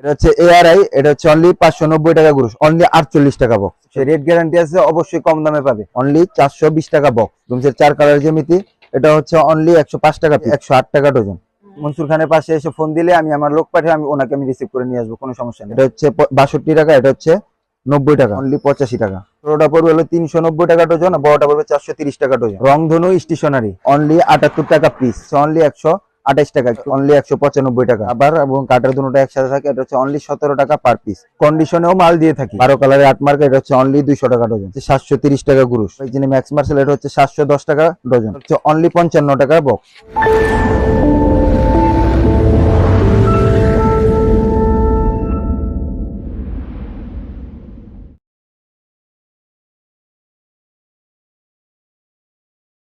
এটা হচ্ছে এআরআই এটা হচ্ছে অনলি পাঁচশো নব্বই টাকা গ্রুস অনলি আটচল্লিশ টাকা বক্স রেট গ্যারান্টি আছে, অবশ্যই কম দামে পাবে। অনলি চারশো বিশ টাকা বক্স রুমসের চার কালার জ্যামিতি, এটা হচ্ছে অনলি একশো পাঁচ টাকা একশো আট টাকা ডজন মনসুর খানের পাশে এসে ফোন দিলে আমি আমার লোক পাঠিয়ে আমি ওনাকে আমি রিসিভ করে নিয়ে আসব, কোনো সমস্যা নেই। এটা হচ্ছে বাষট্টি টাকা, এটা হচ্ছে নব্বই টাকা। অনলি পঁচাশি টাকা। ছোটটা পড়বে হলো তিনশো নব্বই টাকা ডজন বড়টা পড়বে চারশো তিরিশ টাকা ডজন রংধনু স্টেশনারি অনলি আটাত্তর টাকা পিস অনলি একশো আঠাইশ টাকা অনলি একশো পঁচানব্বই টাকা। আবার এবং কাটার দুটো একসাথে থাকে এটা হচ্ছে অনলি সতেরো টাকা পার পিস কন্ডিশনেও মাল দিয়ে থাকি। বারো কালারের আট মার্কা এটা হচ্ছে অনলি দুইশো টাকা ডজন সাতশো তিরিশ টাকা গুরুষ এই যিনি ম্যাক্স মার্সেল এটা হচ্ছে সাতশো দশ টাকা ডজন হচ্ছে অনলি পঞ্চান্ন টাকা বক্স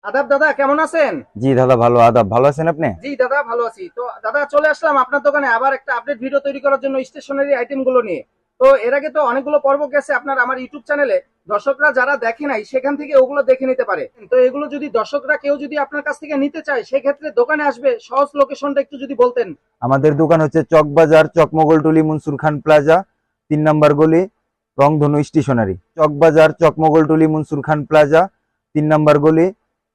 আদাব দাদা কেমন আছেন? জি দাদা ভালো। আদাব ভালো আছেন আপনি? জি দাদা ভালো আছি। তো দাদা চলে আসলাম আপনার দোকানে আবার একটা আপডেট ভিডিও তৈরি করার জন্য স্টেশনারি আইটেমগুলো নিয়ে। তো এর আগে তো অনেকগুলো পর্ব গেছে আপনার আমার ইউটিউব চ্যানেলে দর্শকরা যারা দেখে নাই সেখান থেকে ওগুলো দেখে নিতে পারে। তো এগুলো যদি দর্শকরা কেউ যদি আপনার কাছ থেকে নিতে চায় সেক্ষেত্রে দোকানে আসবে। সহজ লোকেশনটা একটু যদি বলতেন। আমাদের দোকান হচ্ছে চকবাজার চকমগলটুলি মনসুর খান প্লাজা তিন নম্বর গলি রংধনু স্টেশনারি চকবাজার চকমগলটুলি মনসুর খান প্লাজা তিন নম্বর গলি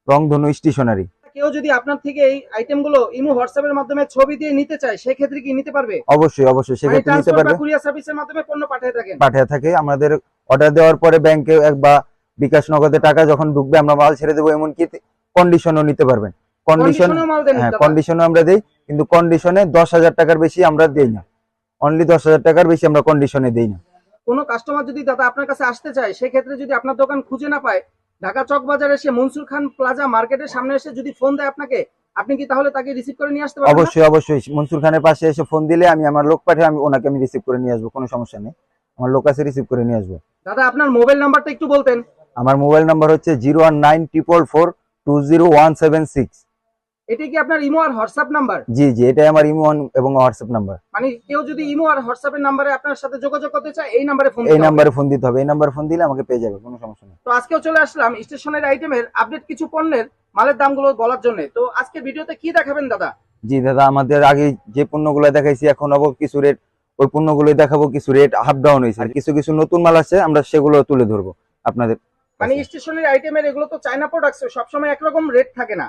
রংধনু স্টেশনারি। কেউ যদি আপনার থেকে এই আইটেমগুলো ইমো হোয়াটসঅ্যাপের মাধ্যমে ছবি দিয়ে নিতে চায় সেক্ষেত্রে কি নিতে পারবে? অবশ্যই অবশ্যই মানে সেক্ষেত্রে নিতে পারবে। কুরিয়ার সার্ভিসের মাধ্যমে পণ্য পাঠিয়ে থাকেন। পাঠিয়ে থাকে। আমাদের অর্ডার দেওয়ার পরে ব্যাংকে বা বিকাশ নগদে টাকা যখন ঢুকবে আমরা মাল ছেড়ে দেবো এমনকি কন্ডিশনও নিতে পারবেন। কন্ডিশন হ্যাঁ? কন্ডিশনও আমরা দিই কিন্তু কন্ডিশনে দশ হাজার টাকার বেশি আমরা দিই না। অনলি দশ হাজার টাকার বেশি আমরা কন্ডিশনে দিই না। কোনো কাস্টমার যদি দাদা আপনার কাছে আসতে চায় সেক্ষেত্রে যদি আপনার দোকান খুঁজে না পায় ঢাকা চক বাজার এসে মনসুর খান প্লাজা মার্কেটের সামনে এসে যদি ফোন দেয় আপনাকে আপনি কি তাহলে তাকে রিসিভ করে নিয়ে আসতে পারবেন অবশ্যই অবশ্যই। মনসুর খানের পাশে এসে ফোন দিলে আমি আমার লোক পাঠিয়ে আমি ওনাকে আমি রিসিভ করে নিয়ে আসব কোনো সমস্যা নেই। আমার লোক আছে রিসিভ করে নিয়ে আসব। দাদা আপনার মোবাইল নাম্বারটা একটু বলতেন। আমার মোবাইল নাম্বার হচ্ছে zero one nine triple four two zero one seven six এটি কি আপনার ইমো আর হোয়াটসঅ্যাপ নাম্বার? জি জি এটাই আমার ইমো এবং হোয়াটসঅ্যাপ নাম্বার। মানে কেউ যদি ইমো আর হোয়াটসঅ্যাপের নাম্বারে আপনার সাথে যোগাযোগ করতে চায় এই নাম্বারে ফোন এই নাম্বারে ফোন দিতে হবে। এই নাম্বারে ফোন দিলে আমাকে পেয়ে যাবে কোনো সমস্যা নেই। তো আজকেও চলে আসলাম স্টেশনের আইটেমের আপডেট কিছু পণ্যের মালের দামগুলো বলার জন্য। তো আজকে ভিডিওতে কি দেখাবেন দাদা? জি দাদা আমাদের আগে যে পণ্যগুলো দেখাইছি এখন আবার কিছু রেট ওই পণ্যগুলো দেখাবো কিছু রেট আপ ডাউন হয়েছে আর কিছু কিছু নতুন মাল আছে আমরা সেগুলো তুলে ধরবো আপনাদের। মানে স্টেশনের আইটেমের এগুলো তো চায়না প্রোডাক্টস সবসময় একরকম রেট থাকে না।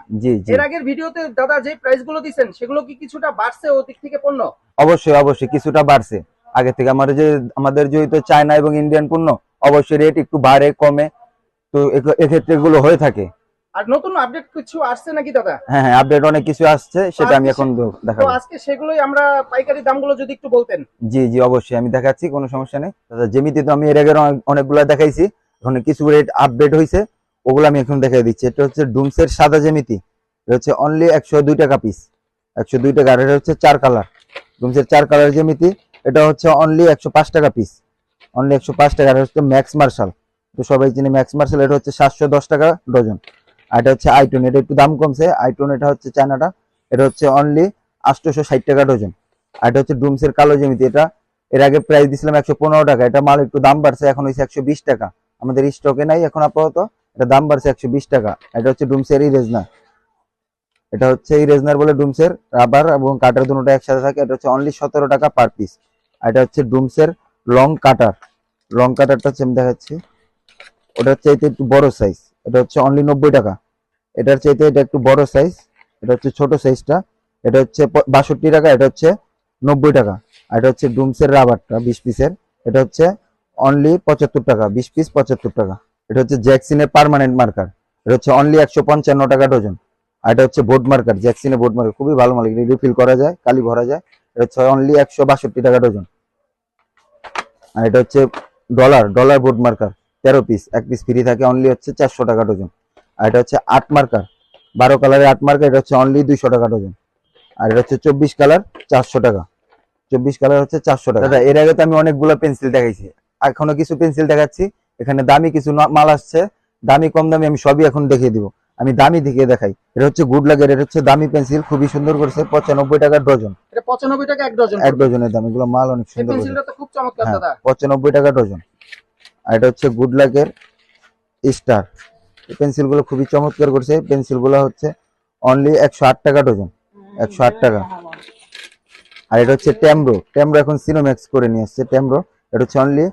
এর আগের ভিডিওতে দাদা যে প্রাইসগুলো দিচ্ছেন সেগুলো কি কিছুটা বাড়ছে ও দিক থেকে পণ্য? অবশ্যই অবশ্যই কিছুটা বাড়ছে। আগে থেকে আমার যে আমাদের যেহেতু চায়না এবং ইন্ডিয়ান পণ্য অবশ্যই রেট একটু বাড়ে কমে। তো এক্ষেত্রে এগুলো হয়ে থাকে। আর নতুন আপডেট কিছু আসছে নাকি দাদা? হ্যাঁ হ্যাঁ আপডেট অনেক কিছু আসছে সেটা আমি এখন দেখাবো। আজকে সেগুলোই আমরা পাইকারি দামগুলো যদি একটু বলতেন। জি জি অবশ্যই আমি দেখাচ্ছি কোনো সমস্যা নেই। দাদা যেমিতি তো আমি এর আগে অনেকগুলো দেখাইছি। এখন কিছু রেট আপডেট হয়েছে ওগুলো আমি এখন দেখাই দিচ্ছি এটা হচ্ছে ডুমসের সাদা জ্যামিতি এটা হচ্ছে অনলি একশো দুই টাকা পিস একশো দুই টাকা আর এটা হচ্ছে চার কালার ডুমসের চার কালার জ্যামিতি এটা হচ্ছে অনলি একশো পাঁচ টাকা পিস অনলি একশো পাঁচ টাকা আর হচ্ছে ম্যাক্স মার্শাল তো সবাই চিনি ম্যাক্স মার্শাল এটা হচ্ছে সাতশো দশ টাকা ডজন আর এটা হচ্ছে আইটন এটা একটু দাম কমছে আইটন এটা হচ্ছে চায়নাটা এটা হচ্ছে অনলি আটশোশো ষাট টাকা ডজন আর এটা হচ্ছে ডুমসের কালো জ্যামিতি এটা এর আগে প্রাইস দিছিলাম একশো পনেরো টাকা এটা মাল একটু দাম বাড়ছে এখন হয়েছে একশো বিশ টাকা আমাদের স্টকে নাই এখন আপাতত এটা দাম বাড়ছে একশো বিশ টাকা এটা হচ্ছে ডুমসের ইরেজনার এটা হচ্ছে ইরেজনার বলে ডুমসের রাবার এবং কাটার দুটো একসাথে থাকে এটা হচ্ছে অনলি সতেরো টাকা পার পিস আর এটা হচ্ছে ডুমসের লং কাটার লং কাটারটা হচ্ছে আমি দেখাচ্ছি ওটার চাইতে একটু বড় সাইজ এটা হচ্ছে অনলি নব্বই টাকা এটার চাইতে এটা একটু বড় সাইজ এটা হচ্ছে ছোট সাইজটা এটা হচ্ছে বাষট্টি টাকা এটা হচ্ছে নব্বই টাকা আর এটা হচ্ছে ডুমসের রাবারটা বিশ পিসের এটা হচ্ছে অনলি পঁচাত্তর টাকা, বিশ পিস পঁচাত্তর টাকা। এটা হচ্ছে জ্যাকসিনের পার্মানেন্ট মার্কার এটা হচ্ছে অনলি একশো পঞ্চান্ন টাকা ডজন আর এটা হচ্ছে বোর্ড মার্কার জ্যাকসিনের বোর্ড মার্কার খুবই ভালো মাল রিফিল করা যায়, কালি ভরা যায়। এটা হচ্ছে অনলি একশো বাষট্টি টাকা ডজন আর এটা হচ্ছে ডলার ডলার বোর্ড মার্কার তেরো পিস এক পিস ফ্রি থাকে অনলি হচ্ছে চারশো টাকা ডজন আর এটা হচ্ছে আট মার্কার বারো কালারের আট মার্কার এটা হচ্ছে অনলি দুইশো টাকা ডজন আর এটা হচ্ছে চব্বিশ কালার চারশো টাকা। চব্বিশ কালার হচ্ছে চারশো টাকা। এর আগে তো আমি অনেকগুলো পেন্সিল দেখাইছি। এখনও কিছু পেন্সিল দেখাচ্ছি। এখানে দামি কিছু মাল আসছে। দামি কম দামি আমি সবই এখন দেখিয়ে দিব। আমি দামি থেকে দেখাই। এটা হচ্ছে গুড লাগের এটা হচ্ছে দামি পেন্সিল খুবই সুন্দর করছে পঁচানব্বই টাকার ডজন। পঁচানব্বই টাকা এক ডজন এক ডজনের দাম এগুলো মাল অনেক সুন্দর হ্যাঁ পঁচানব্বই টাকা ডজন। আর এটা হচ্ছে গুড লাকের স্টার এই পেন্সিলগুলো খুবই চমৎকার করছে। পেন্সিলগুলো হচ্ছে অনলি একশো আট টাকা ডজন। একশো আট টাকা। আর এটা হচ্ছে ট্যামরো ট্যামরো এখন সিনোম্যাক্স করে নিয়ে আসছে ট্যামরো এটা হচ্ছে অনলি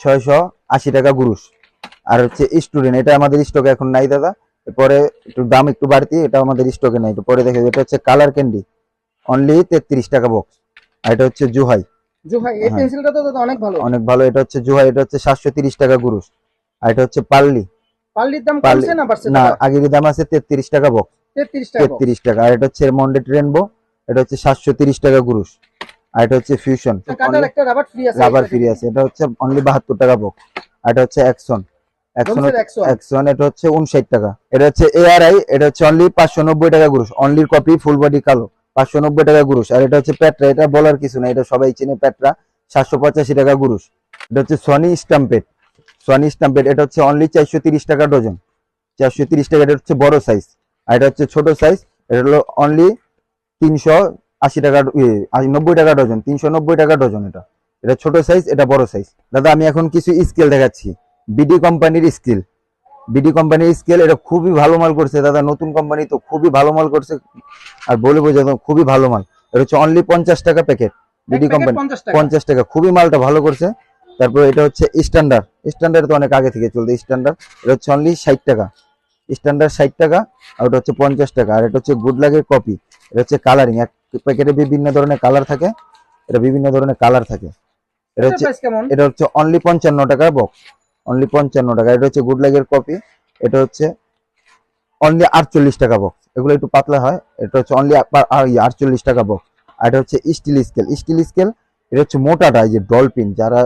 ছয়শো আশি টাকা গুরুষ আর হচ্ছে স্টুডেন্ট এটা আমাদের স্টকে এখন নাই দাদা। পরে একটু দাম একটু বাড়তি এটা আমাদের স্টকে নাই। পরে দেখে এটা হচ্ছে কালার ক্যান্ডি অনলি তেত্রিশ টাকা বক্স আর এটা হচ্ছে জুহাই। জুহাই এই হ্যাঁ। পেন্সিলটা তো অনেক ভালো। অনেক ভালো এটা হচ্ছে জুহাই এটা হচ্ছে সাতশো তিরিশ টাকা গুরুষ আর এটা হচ্ছে পাল্লি। পাল্লির দাম কমছে না বাড়ছে না আগের দাম আছে তেত্রিশ টাকা বক্স তেত্রিশ টাকা তেত্রিশ টাকা। আর এটা হচ্ছে মন্ডেট রেনবো এটা হচ্ছে সাতশো তিরিশ টাকা গুরুষ আর এটা হচ্ছে ফিউশন রাবার ফ্রি আছে রাবার ফ্রি আছে এটা হচ্ছে অনলি বাহাত্তর টাকা বক্স আর এটা হচ্ছে অ্যাকশন অ্যাকশন ডোমসের 100 অ্যাকশন এটা হচ্ছে উনষাট টাকা এটা হচ্ছে এআরআই এটা হচ্ছে অনলি পাঁচশো নব্বই টাকা গুরুষ অনলি কপি ফুল বডি কালো পাঁচশো নব্বই টাকা গুরুষ আর এটা হচ্ছে পেট্রা এটা বলার কিছু না এটা সবাই চেনে পেট্রা সাতশো পঁচাশি টাকা গুরুষ এটা হচ্ছে সনি স্টাম্পেড সনি স্টাম্পেড এটা হচ্ছে অনলি চারশো তিরিশ টাকা ডজন চারশো তিরিশ টাকা এটা হচ্ছে বড় সাইজ আর এটা হচ্ছে ছোট সাইজ এটা হলো অনলি তিনশো আশি টাকা ইয়ে, নব্বই টাকা ডজন তিনশো নব্বই টাকা ডজন এটা। এটা ছোট সাইজ এটা বড় সাইজ দাদা আমি এখন কিছু স্কেল দেখাচ্ছি। বিডি কোম্পানির স্কেল বিডি কোম্পানির স্কেল এটা খুবই ভালো মাল করছে দাদা। নতুন কোম্পানি তো খুবই ভালো মাল করছে। আর বলে বোঝাতো খুবই ভালো মাল। এটা হচ্ছে অনলি পঞ্চাশ টাকা প্যাকেট বিডি কোম্পানি পঞ্চাশ টাকা। খুবই মালটা ভালো করছে। তারপর এটা হচ্ছে স্ট্যান্ডার্ড স্ট্যান্ডার্ড তো অনেক আগে থেকে চলছে স্ট্যান্ডার্ড এটা হচ্ছে অনলি ষাট টাকা। স্ট্যান্ডার্ড ষাট টাকা আর ওটা হচ্ছে পঞ্চাশ টাকা। আর এটা হচ্ছে গুড লাগের কপি এটা হচ্ছে কালারিং এক প্যাকেটে বিভিন্ন ধরনের কালার থাকে এটা বিভিন্ন ধরনের কালার থাকে। এটা হচ্ছে এটা হচ্ছে অনলি পঞ্চান্ন টাকা বক্স অনলি পঞ্চান্ন টাকা। এটা হচ্ছে গুড লাগের কপি এটা হচ্ছে অনলি আটচল্লিশ টাকা বক্স এগুলো একটু পাতলা হয় এটা হচ্ছে অনলি আটচল্লিশ টাকা বক্স আর এটা হচ্ছে স্টিল স্কেল স্টিল স্কেল এটা হচ্ছে মোটাটা এই যে ডলফিন যারা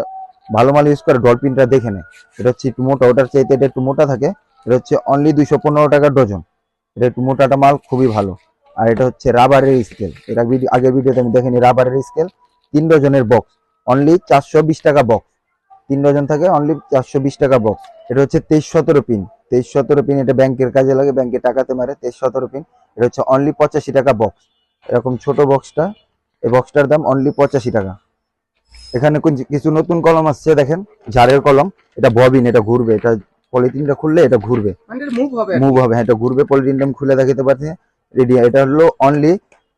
ভালো মাল ইউজ করে ডলফিনটা দেখে নেয়। এটা হচ্ছে একটু মোটা ওটার চাইতে এটা একটু মোটা থাকে। এটা হচ্ছে অনলি দুইশো পনেরো টাকা ডজন এটা একটু মোটাটা মাল খুবই ভালো। আর এটা হচ্ছে রাবারের স্কেল এটা ভিডিও আগের ভিডিওতে আমি দেখিনি রাবারের স্কেল তিন ডজনের বক্স অনলি চারশো বিশ টাকা বক্স তিন ডজন থাকে অনলি চারশো বিশ টাকা বক্স এটা হচ্ছে তেইশ সতেরো পিন তেইশ সতেরো পিন এটা ব্যাংকের কাজে লাগে ব্যাংকে টাকাতে মারে। তেইশ সতেরো পিন এটা হচ্ছে অনলি পঁচাশি টাকা বক্স এরকম ছোট বক্সটা এই বক্সটার দাম অনলি পঁচাশি টাকা। এখানে কোন- কিছু নতুন কলম আসছে দেখেন। ঝাড়ের কলম। এটা ববিন এটা ঘুরবে। এটা পলিথিনটা খুললে এটা ঘুরবে। মুভ হবে। মুভ হবে হ্যাঁ এটা ঘুরবে পলিথিনটা আমি খুলে দেখাতে পারছি। রেডি এটা হলো অনলি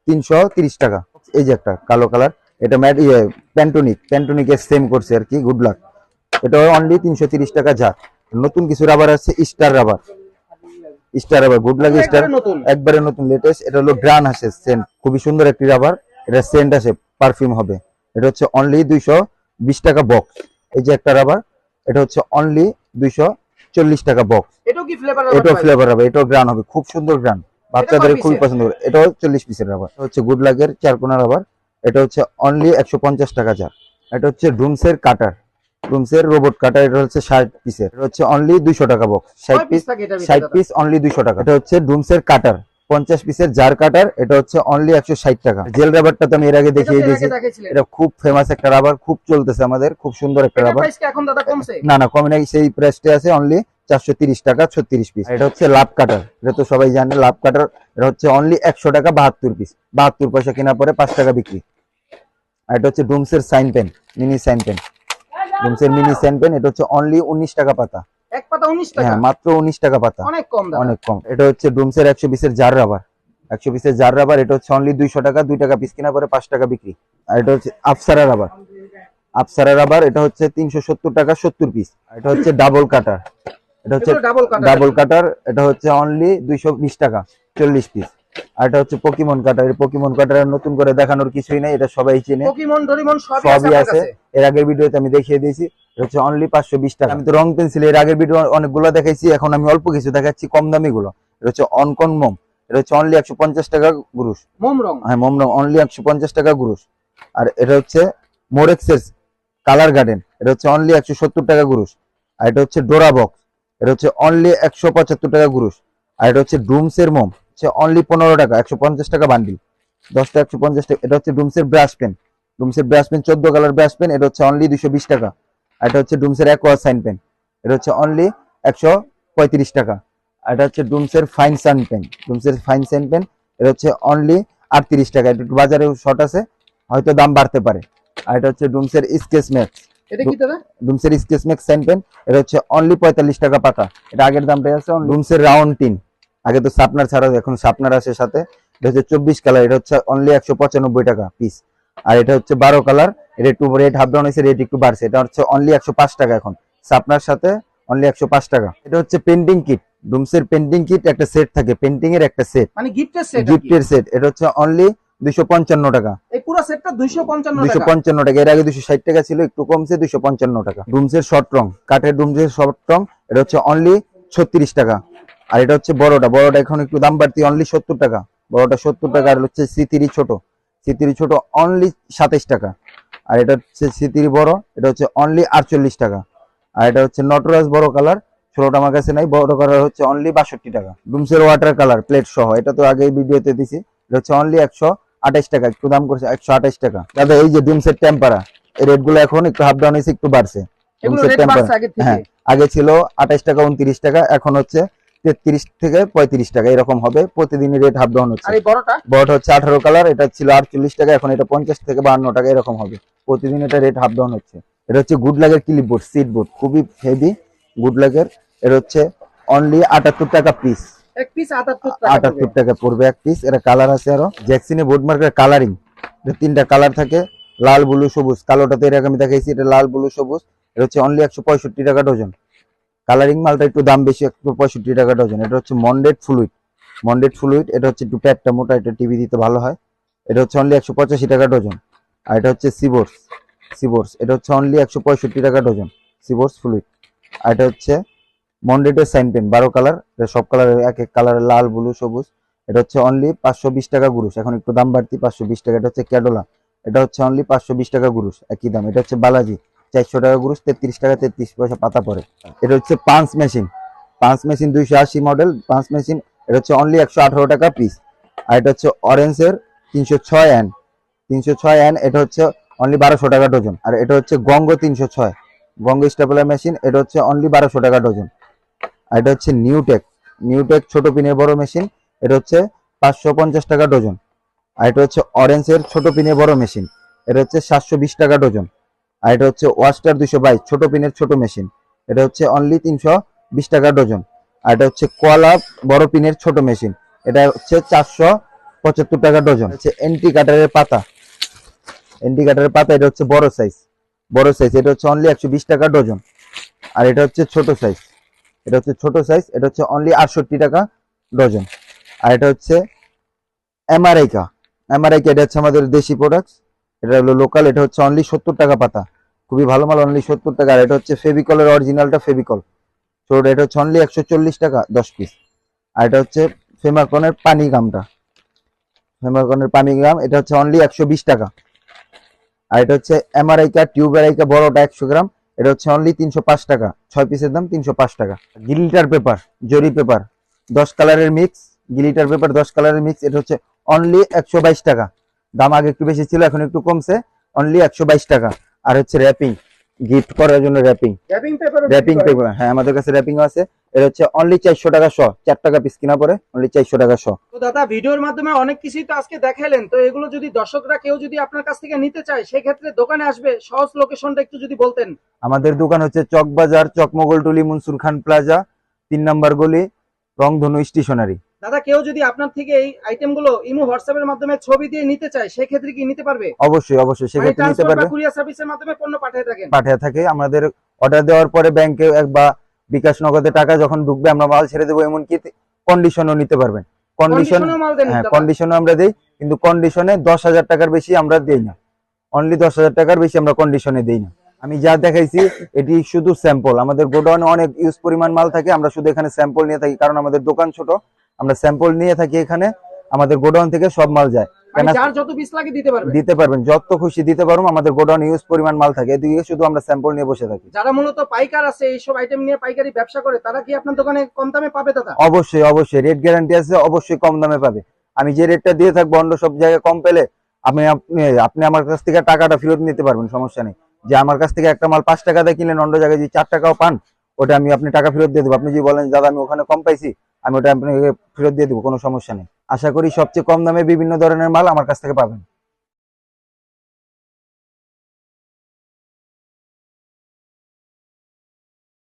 তিনশো তিরিশ টাকা। এই যে একটা কালো কালার এটা ম্যাট ইয়ে প্যান্টনিক প্যান্টনিকের সেম করছে আর কি গুড লাক এটা অনলি তিনশো তিরিশ টাকা যা নতুন কিছু রাবার আছে star rubber star rubber good luck star একবারে নতুন। লেটেস্ট এটা হলো গ্রান আছে সেন্ট খুবই সুন্দর একটি রাবার এটা সেন্ট আছে পারফিউম হবে। এটা হচ্ছে অনলি দুইশো বিশ টাকা বক্স এই যে একটা রাবার এটা হচ্ছে অনলি দুইশো চল্লিশ টাকা বক্স এটাও কি ফ্লেভার এটাও ফ্লেভার হবে এটাও গ্রান হবে খুব সুন্দর গ্রান বাচ্চাদের খুবই? পছন্দ করে। এটাও চল্লিশ পিসের রাবার হচ্ছে গুড লাগের চারকোনা রাবার এটা হচ্ছে অনলি একশো পঞ্চাশ টাকা চার। এটা হচ্ছে ডুমসের কাটার ডুমসের রোবট কাটার এটা হচ্ছে ষাট পিসের এটা হচ্ছে অনলি দুইশো টাকা বক্স ষাট পিস ষাট পিস অনলি দুইশো টাকা। এটা হচ্ছে ডুমসের কাটার পঞ্চাশ পিসের জার কাটার এটা হচ্ছে অনলি একশো ষাট টাকা। জেল রাবারটা তো আমি এর আগে দেখিয়ে দিয়েছি। এটা খুব ফেমাস একটা রাবার খুব চলতেছে আমাদের খুব সুন্দর একটা রাবার না না কমে নাই সেই প্রাইসটা আছে অনলি চারশো তিরিশ টাকা ছত্রিশ পিস এটা হচ্ছে লাভ কাটার। এটা তো সবাই জানে লাভ কাটার এটা হচ্ছে অনলি একশো টাকা বাহাত্তর পিস বাহাত্তর পয়সা কেনা পরে পাঁচ টাকা বিক্রি। আর এটা হচ্ছে ডুমসের sign pen mini sign pen. ডুমসের mini sign pen এটা হচ্ছে অনলি উনিশ টাকা পাতা। এক পাতা 19 টাকা? হ্যাঁ মাত্র উনিশ টাকা পাতা। অনেক কম অনেক কম। এটা হচ্ছে ডুমসের একশো পিসের জার রাবার। একশো পিসের জার রাবার এটা হচ্ছে অনলি দুইশো টাকা দুই টাকা পিস কেনা পরে পাঁচ টাকা বিক্রি। আর এটা হচ্ছে আফসারা রাবার। আফসারা রাবার এটা হচ্ছে তিনশো সত্তর টাকা সত্তর পিস এটা হচ্ছে ডাবল কাটার এটা হচ্ছে ডাবল কাটা ডাবল কাটার এটা হচ্ছে অনলি দুইশো বিশ টাকা চল্লিশ পিস আর এটা হচ্ছে পকিমন কাটার পকিমন কাটার নতুন করে দেখানোর কিছুই নাই এটা সবাই চেনে। সবই আছে এর আগের ভিডিওতে আমি দেখিয়ে দিয়েছি এটা হচ্ছে অনলি পাঁচশো বিশ টাকা। আমি তো রং পেন্সিল এর আগের ভিডিও অনেকগুলো দেখাইছি এখন আমি অল্প কিছু দেখাচ্ছি কম দামি গুলো এটা হচ্ছে অনকন মোম এটা হচ্ছে অনলি একশো পঞ্চাশ টাকা গুরুষ মোম রং। হ্যাঁ মোম রং অনলি একশো পঞ্চাশ টাকা গুরুষ আর এটা হচ্ছে মোরেক্সের কালার গার্ডেন এটা হচ্ছে অনলি একশো সত্তর টাকা গুরুষ আর এটা হচ্ছে ডোরা বক্স এটা হচ্ছে অনলি একশো পঁচাত্তর টাকা গুরুষ আর এটা হচ্ছে ডুমসের মোম। হচ্ছে অনলি পনেরো টাকা, একশো পঞ্চাশ টাকা বান্ডিল দশটা একশো পঞ্চাশ টাকা, এটা হচ্ছে ডুমসের ব্রাশ পেন ডুমসের ব্রাশ পেন চোদ্দ কালার ব্রাশ পেন এটা হচ্ছে অনলি দুশো বিশ টাকা। আর এটা হচ্ছে ডুমসের অ্যাকোয়া সাইন পেন এটা হচ্ছে অনলি একশো পঁয়ত্রিশ টাকা। আর এটা হচ্ছে ডুমসের ফাইন সান পেন ডুমসের ফাইন সাইন পেন এটা হচ্ছে অনলি আটত্রিশ টাকা। এটা বাজারে শর্ট আছে, হয়তো দাম বাড়তে পারে। আর এটা হচ্ছে ডুমসের স্কেচ ম্যাক্স এটা কি দাদা? ডুমসের স্কেচ ম্যাক্স সাইন পেন এটা হচ্ছে অনলি পঁয়তাল্লিশ টাকা পাতা। এটা আগের দামটাই আছে ডুমসের রাউন্ড টিন আগে তো সাপনার ছাড়া এখন সাপনার আসে সাথে। এটা হচ্ছে চব্বিশ কালার এটা হচ্ছে অনলি একশো পঁচানব্বই টাকা পিস আর এটা হচ্ছে বারো কালার এটা একটু রেট হাফ ডাউন হয়েছে রেট একটু বাড়ছে। এটা হচ্ছে অনলি একশো পাঁচ টাকা এখন। সাথে অনলি একশো পাঁচ টাকা। এটা হচ্ছে পেন্টিং কিট ডুমসের পেন্টিং কিট একটা সেট থাকে। পেন্টিং এর একটা সেট মানে গিফটের সেট গিফটের সেট এটা হচ্ছে অনলি দুইশো পঞ্চান্ন টাকা। এই পুরো সেটটা দুইশো পঞ্চান্ন দুইশো টাকা পঞ্চান্ন টাকা। এর আগে দুশো ষাট টাকা ছিল, একটু কমছে দুইশো পঞ্চান্ন টাকা। ডুমসের শর্ট রং। কাঠের ডুমসের শর্ট রং, এটা হচ্ছে অনলি ছত্রিশ টাকা। আর এটা হচ্ছে বড়টা। বড়টা এখন একটু দাম বাড়তি অনলি সত্তর টাকা। বড়টা সত্তর টাকা, আর হচ্ছে সিতিরি ছোট। সিতিরি ছোট অনলি সাতাইশ টাকা। আর এটা হচ্ছে সিতিরি বড়, এটা হচ্ছে অনলি আটচল্লিশ টাকা। আর এটা হচ্ছে নটরাজ বড় কালার ষোলোটা আমার কাছে নাই, বড় কালার হচ্ছে অনলি বাষট্টি টাকা। ডুমসের ওয়াটার কালার প্লেট সহ। এটা তো আগে ভিডিওতে দিছি। এটা হচ্ছে অনলি একশো আঠাইশ টাকা একটু দাম করছে একশো আঠাইশ টাকা। দাদা এই যে ডুমসের টেম্পারা এই রেটগুলো এখন একটু হাফ ডাউন হয়েছে একটু বাড়ছে। ডুমসের টেম্পারা হ্যাঁ আগে ছিল আঠাইশ টাকা উনত্রিশ টাকা এখন হচ্ছে তেত্রিশ থেকে পঁয়ত্রিশ টাকা এরকম হবে। প্রতিদিনই রেট হাফ ডাউন হচ্ছে। বড়টা? হচ্ছে আঠারো কালার এটা ছিল আটচল্লিশ টাকা এখন এটা পঞ্চাশ থেকে বাহান্ন টাকা এরকম হবে। প্রতিদিন এটা রেট হাফ ডাউন হচ্ছে। এটা হচ্ছে গুড লাগের ক্লিপ বোর্ড সিট বোর্ড খুবই হেভি গুড লাগের এটা হচ্ছে অনলি আটাত্তর টাকা পিস এক পিস আটাত্তর টাকা পড়বে। এক পিস এটা কালার আছে আরও। জ্যাকসিনে বোর্ড মার্কের কালারিং তিনটা কালার থাকে, লাল ব্লু সবুজ। কালোটাতে এর আগে আমি দেখাইছি, এটা লাল ব্লু সবুজ। এটা হচ্ছে অনলি একশো পঁয়ষট্টি টাকা ডজন কালারিং মালটা একটু দাম বেশি, একশো পঁয়ষট্টি টাকা ডজন এটা হচ্ছে মন্ডেড ফ্লুইড মন্ডেড ফ্লুইড এটা হচ্ছে একটু প্যাটটা মোটা, এটা টিভি দিতে ভালো হয়। এটা হচ্ছে অনলি একশো পঁচাশি টাকা ডজন আর এটা হচ্ছে সিবোর্স সিবোর্স এটা হচ্ছে অনলি একশো পঁয়ষট্টি টাকা ডজন সিবোর্স ফ্লুইড আর এটা হচ্ছে মন্ডেডের সাইন পেন বারো কালার সব কালারের এক এক কালার লাল ব্লু সবুজ এটা হচ্ছে অনলি পাঁচশো বিশ টাকা গুরুষ এখন একটু দাম বাড়তি পাঁচশো বিশ টাকা এটা হচ্ছে ক্যাডোলা এটা হচ্ছে অনলি পাঁচশো বিশ টাকা গুরুষ একই দাম এটা হচ্ছে বালাজি চারশো টাকা গুরুষ তেত্রিশ টাকা তেত্রিশ পয়সা পাতা পড়ে এটা হচ্ছে পাঁচ মেশিন পাঁচ মেশিন দুইশো আশি মডেল পাঁচ মেশিন এটা হচ্ছে অনলি একশো আঠারো টাকা পিস আর এটা হচ্ছে অরেঞ্জের তিনশো ছয় অ্যান তিনশো ছয় অ্যান এটা হচ্ছে অনলি বারোশো টাকা ডজন আর এটা হচ্ছে গঙ্গ তিনশো ছয় গঙ্গ স্টেপলার মেশিন এটা হচ্ছে অনলি বারোশো টাকা ডজন আর এটা হচ্ছে নিউটেক নিউটেক ছোট পিনের বড় মেশিন এটা হচ্ছে পাঁচশো পঞ্চাশ টাকা ডজন আর এটা হচ্ছে অরেঞ্জের ছোট পিনের বড় মেশিন এটা হচ্ছে সাতশো বিশ টাকা ডজন আর এটা হচ্ছে ওয়াস্টার দুশো বাইশ ছোট পিনের ছোট মেশিন এটা হচ্ছে অনলি তিনশো বিশ টাকা ডজন আর এটা হচ্ছে কোয়ালা বড় পিনের ছোট মেশিন এটা হচ্ছে চারশো পঁচাত্তর টাকা ডজন হচ্ছে এন্টি কাটারের পাতা এন্টি কাটারের পাতা এটা হচ্ছে বড় সাইজ বড় সাইজ এটা হচ্ছে অনলি একশো বিশ টাকা ডজন আর এটা হচ্ছে ছোট সাইজ এটা হচ্ছে ছোট সাইজ এটা হচ্ছে অনলি আটষট্টি টাকা ডজন আর এটা হচ্ছে এমআরআইকা এমআরআইকা এটা হচ্ছে আমাদের দেশি প্রোডাক্টস এটা হলো লোকাল এটা হচ্ছে অনলি সত্তর টাকা পাতা খুবই ভালো মাল অনলি সত্তর টাকা আর এটা হচ্ছে ফেভিকলের অরিজিনালটা ফেভিকল তো এটা হচ্ছে অনলি একশো চল্লিশ টাকা দশ পিস আর এটা হচ্ছে ফেমাকনের পানি গামটা ফেমাকনের পানি গাম এটা হচ্ছে অনলি একশো বিশ টাকা আর এটা হচ্ছে এমআরআইকা টিউবেরাইকা বড়টা একশো গ্রাম এটা হচ্ছে অনলি তিনশো পাঁচ টাকা। ছয় পিসের দাম তিনশো পাঁচ টাকা। গিলিটার পেপার জরি পেপার দশ কালারের মিক্স গিলিটার পেপার দশ কালারের মিক্স এটা হচ্ছে অনলি একশো বাইশ টাকা। দাম আগে একটু বেশি ছিল এখন একটু কমছে অনলি একশো বাইশ টাকা। আর হচ্ছে র্যাপিং গিফট করার জন্য wrapping wrapping paper wrapping paper হ্যাঁ। আমাদের কাছে র্যাপিং আছে। এটা হচ্ছে অনলি চারশো টাকা শ চার টাকা পিস কিনা পরে অনলি চারশো টাকা শ। তো দাদা ভিডিওর মাধ্যমে অনেক কিছুই তো আজকে দেখাইলেন তো এগুলো যদি দর্শকরা কেউ যদি আপনার কাছ থেকে নিতে চায় সেক্ষেত্রে দোকানে আসবে সহজ লোকেশনটা একটু যদি বলতেন। আমাদের দোকান হচ্ছে চকবাজার চকমগলটুলি মনসুর খান প্লাজা তিন নাম্বার গলি রংধনু স্টেশনারি। দাদা কেউ যদি আপনার থেকে এই আইটেমগুলো ইমো হোয়াটসঅ্যাপের মাধ্যমে ছবি দিয়ে নিতে চায় সেক্ষেত্রে কি নিতে পারবে? অবশ্যই অবশ্যই মানে সেক্ষেত্রে নিতে পারবে। কুরিয়ার সার্ভিসের মাধ্যমে পণ্য পাঠিয়ে থাকেন। পাঠিয়ে থাকে। আমাদের অর্ডার দেওয়ার পরে ব্যাংকে বা বিকাশ নগদে টাকা যখন ঢুকবে আমরা মাল ছেড়ে দেবো এমনকি কন্ডিশনও নিতে পারবেন। কন্ডিশন হ্যাঁ কন্ডিশনও আমরা দেই কিন্তু কন্ডিশনে দশ হাজার টাকার বেশি আমরা দেই না। অনলি দশ হাজার টাকার বেশি আমরা কন্ডিশনে দেই না। আমি যা দেখাইছি এটি শুধু স্যাম্পল আমাদের গোডাউনে অনেক ইউজ পরিমাণ মাল থাকে আমরা শুধু এখানে স্যাম্পল নিয়ে থাকি কারণ আমাদের দোকান ছোট। আমরা স্যাম্পল নিয়ে থাকি এখানে আমাদের গোডাউন থেকে সব মাল যায়। যত পিস লাগে দিতে পারবে। দিতে পারবেন যত খুশি দিতে পারব আমাদের গোডাউন ইউজ পরিমাণ মাল থাকে। এদিকে শুধু আমরা স্যাম্পল নিয়ে বসে থাকি। যারা মূলত পাইকার আছে এইসব আইটেম নিয়ে পাইকারি ব্যবসা করে তারা কি আপনার দোকানে কম দামে পাবে দাদা? অবশ্যই অবশ্যই। রেট গ্যারান্টি আছে অবশ্যই কম দামে পাবে। আমি যে রেটটা দিয়ে থাকব অন্য সব জায়গায় কম পেলে আপনি আপনি আপনি আমার কাছ থেকে টাকাটা ফেরত নিতে পারবেন সমস্যা নেই। যে আমার কাছ থেকে একটা মাল পাঁচ টাকা দিয়ে কিনলেন অন্য জায়গায় যদি চার টাকাও পান ওটা আমি আপনি টাকা ফেরত দিয়ে দেবো। আপনি যদি বলেন দাদা আমি ওখানে কম পাইছি আমি ওটা আপনাকে ফেরত দিয়ে দেবো কোনো সমস্যা নেই। আশা করি সবচেয়ে কম দামে বিভিন্ন ধরনের মাল আমার কাছ থেকে পাবেন।